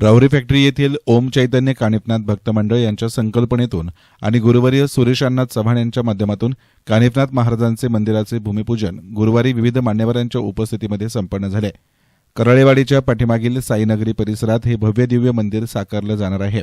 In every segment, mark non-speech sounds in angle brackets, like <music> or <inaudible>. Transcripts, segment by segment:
Rahuri factory येथील ओम चैतन्य कानिफनाथ भक्त मंडळ यांच्या संकल्पनेतून आणि गुरुवर्य सुरेश अण्णाथ चव्हाण यांच्या माध्यमातून कानिफनाथ महाराजांचे मंदिराचे भूमिपूजन गुरुवारी विविध मान्यवरांच्या उपस्थितीमध्ये संपन्न झाले. कराळेवाडीच्या पाठीमागील साईनगरी परिसरात हे भव्य दिव्य मंदिर साकारलं जाणार आहे.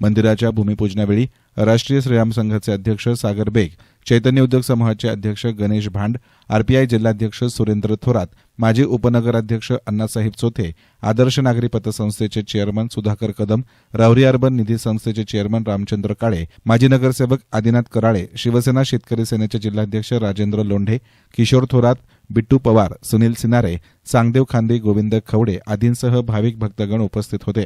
मंदिराच्या भूमिपूजनावेळी राष्ट्रीय श्रीराम संघाचे अध्यक्ष सागर बेग चैतन्य उद्योग समूहाचे अध्यक्ष गणेश भांड आरपीआय जिल्हाध्यक्ष सुरेंद्र थोरात माजी उपनगराध्यक्ष अण्णासाहेब चोथे आदर्श नागरी पतसंस्थेचे चेअरमन सुधाकर कदम राहुरी अर्बन निधी संस्थेचे चेअरमन रामचंद्र काळे माजी नगरसेवक आदिनाथ कराळे शिवसेना शेतकरी सेनेचे जिल्हाध्यक्ष राजेंद्र लोंढे किशोर थोरात बिट्टू पवार सुनील सिनारे सांगदेव खांदे गोविंद खवडे आदींसह भाविक भक्तगण उपस्थित होते.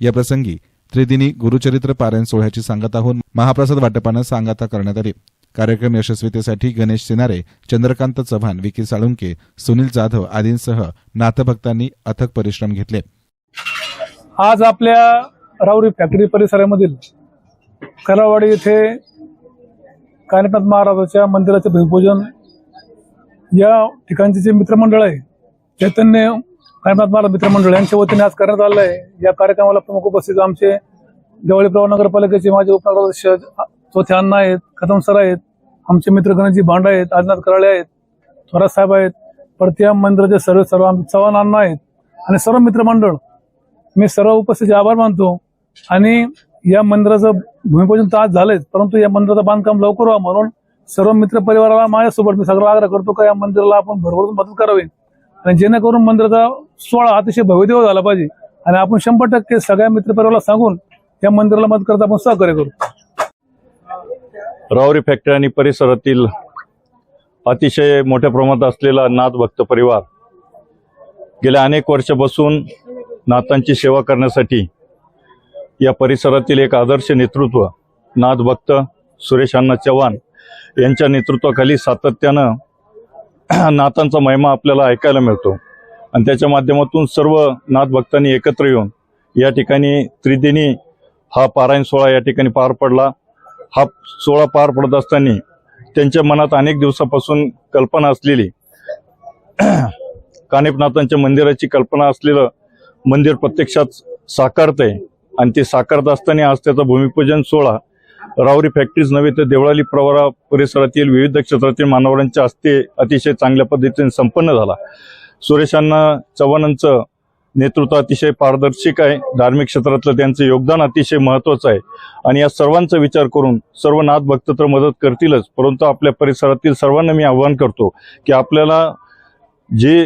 याप्रसंगी त्रिदिनी गुरुचरित्र पारायण सोहळ्याची सांगता होऊन महाप्रसाद वाटपानं सांगता करण्यात आली. कार्यक्रम यशस्वीतेसाठी गणेश सिनारे चंद्रकांत चव्हाण विकी साळुंके सुनील जाधव आदींसह नाथभक्तांनी अथक परिश्रम घेतले. आज आपल्या राऊरी फॅक्टरी परिसरामधील करावाडी येथे कानिनाथ महाराजाच्या मंदिराचे भूमिपूजन या ठिकाणचे जे मित्रमंडळ आहे चैतन्य कानिनाथ महाराज मित्रमंडळ यांच्या वतीने आज करण्यात आलं आहे या कार्यक्रमाला प्रमुख उपस्थित आमचे देवळी प्रवाह नगरपालिकेचे माजी उपनगराध्यक्ष चौथे अण्णा आहेत कदम सर आहेत आमचे मित्र गणेशजी भांड आहेत आदिनाथ कराळे आहेत थोरात साहेब आहेत प्रतिया मंदिराचे सर्व सर्व आमचे चव्हाण अण्णा आहेत. आणि सर्व मित्रमंडळ मी सर्व उपस्थिती आभार मानतो. आणि या मंदिराचं भूमिपूजन तर आज झालंच परंतु या मंदिराचं बांधकाम लवकर व्हा म्हणून सर्व मित्र परिवाराला माझ्यासोबत मी सगळं आग्रह करतो का या मंदिराला आपण भरभरून मदत करावी. आणि जेणेकरून मंदिराचा सोहळा अतिशय भव्यदेव झाला पाहिजे. आणि आपण शंभर टक्के सगळ्या मित्रपरिवाराला सांगून या मंदिराला मदत करता आपण सहकार्य करू. रावरी फॅक्टरी आणि परिसरातील अतिशय मोठ्या प्रमाणात असलेला नाथ भक्त परिवार गेल्या अनेक वर्षापासून नाथांची सेवा करण्यासाठी या परिसरातील एक आदर्श नेतृत्व नाथ भक्त सुरेश अण्णा चव्हाण यांच्या नेतृत्वाखाली सातत्यानं <clears throat> नाथांचा महिमा आपल्याला ऐकायला मिळतो. आणि त्याच्या माध्यमातून सर्व नाथ भक्तांनी एकत्र येऊन या ठिकाणी त्रिदिनी हा पारायण सोहळा या ठिकाणी पार पडला. हा सोहळा पार पडत असताना त्यांच्या मनात अनेक दिवसापासून कल्पना असलेली <clears throat> कानिपनाथांच्या मंदिराची कल्पना असलेलं मंदिर प्रत्यक्षात साकारतंय. आणि ते साकारत असताना आज त्याचा भूमिपूजन सोहळा रावरी फॅक्टरीज नव्हे तर देवळाली प्रवरा परिसरातील विविध क्षेत्रातील मानवरांच्या हस्ते अतिशय चांगल्या पद्धतीने संपन्न झाला. सुरेशांना चव्हाणांचं नेतृत्व अतिशय पारदर्शक आहे. धार्मिक क्षेत्रातलं त्यांचं योगदान अतिशय महत्वाचं आहे. आणि या सर्वांचा विचार करून सर्व नाथ भक्त तर मदत करतीलच परंतु आपल्या परिसरातील सर्वांना मी आवाहन करतो की आपल्याला जे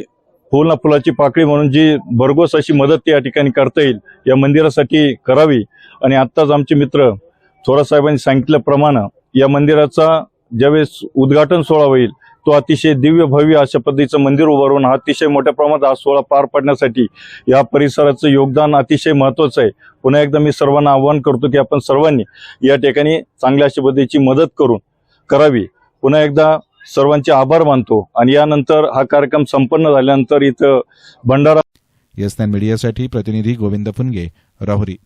फुल ना फुलाची पाकळी म्हणून जी भरघोस अशी मदत या ठिकाणी करता येईल या मंदिरासाठी करावी. आणि आत्ताच आमचे मित्र थोरात साहेबांनी सांगितल्याप्रमाणे या मंदिराचा ज्यावेळेस उद्घाटन सोहळा होईल तो अतिशय दिव्य भव्य अशा पद्धतीचं मंदिर उभारून हा अतिशय मोठ्या प्रमाणात हा सोहळा पार पाडण्यासाठी या परिसराचं योगदान अतिशय महत्वाचं आहे. पुन्हा एकदा मी सर्वांना आवाहन करतो की आपण सर्वांनी या ठिकाणी चांगल्या अशा पद्धतीची मदत करून करावी. पुन्हा एकदा सर्वांचे आभार मानतो आणि यानंतर हा कार्यक्रम संपन्न झाल्यानंतर इथं भंडारा एस मीडियासाठी प्रतिनिधी गोविंद फुनगे राहुरी.